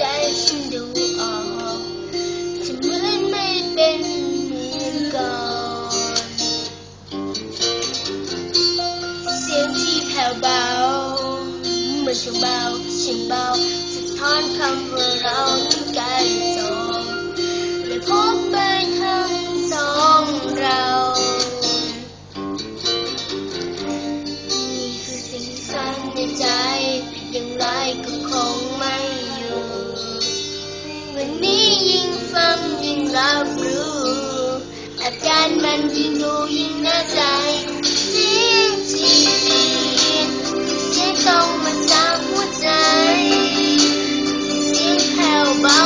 ต้น love you อาจารย์มันยิ่งดูยิ่งน่าใจสิจีไม่ต้องมาจำหัวใจเสียงแผ่วเบา